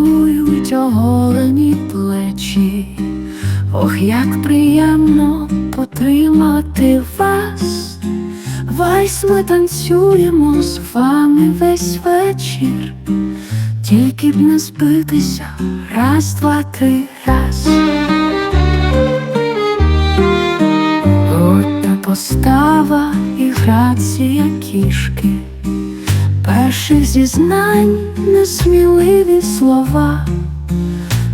цілують оголені плечі, ох, як приємно потримати вас, Вайс ми танцюємо з вами весь вечір, тільки б не збитися раз, два, три, раз. Постава і грація кіш перших зізнань несміливі слова,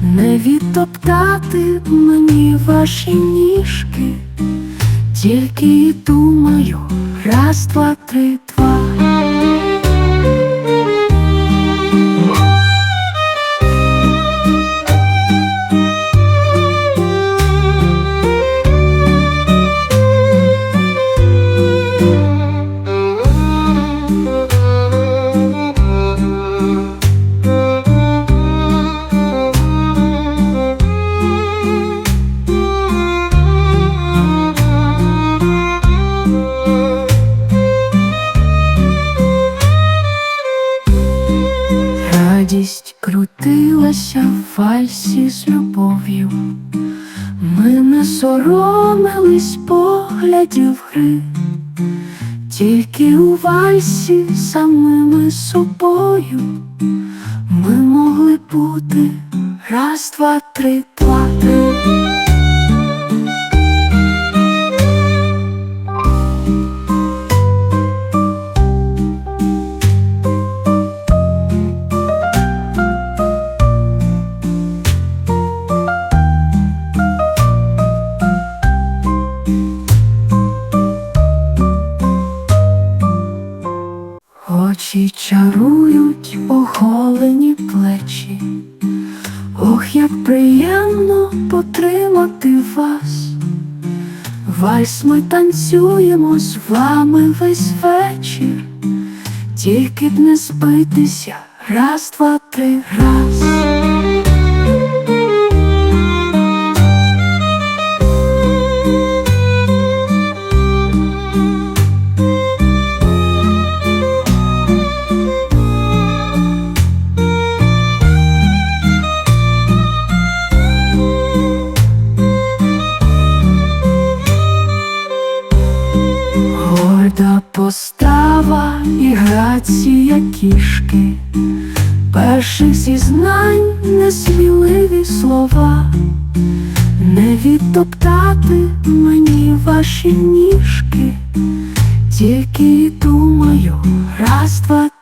не відтоптати мені ваші ніжки, тільки думаю, раз, два, три, два. Вальсі з любов'ю. Ми не соромились поглядів гри, тільки у вальсі самими собою. Ми могли бути раз, два, три, два, чарують оголені плечі. Ох, як приємно потримати вас. Вальс ми танцюємо з вами весь вечір, тільки б не збитися раз, два, три, раз. Постава і грація кішки, перших зізнань несміливі слова, не відтоптати мені ваші ніжки, тільки думаю, раз, два.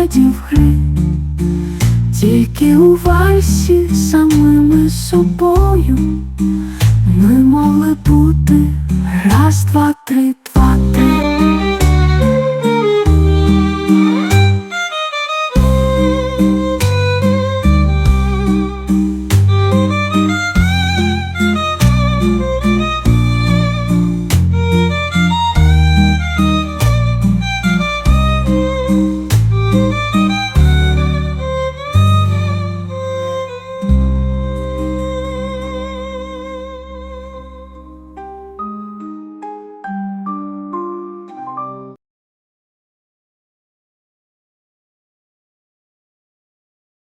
Поглядів гри, тільки у вальсі самими собою ми могли бути. Раз, два,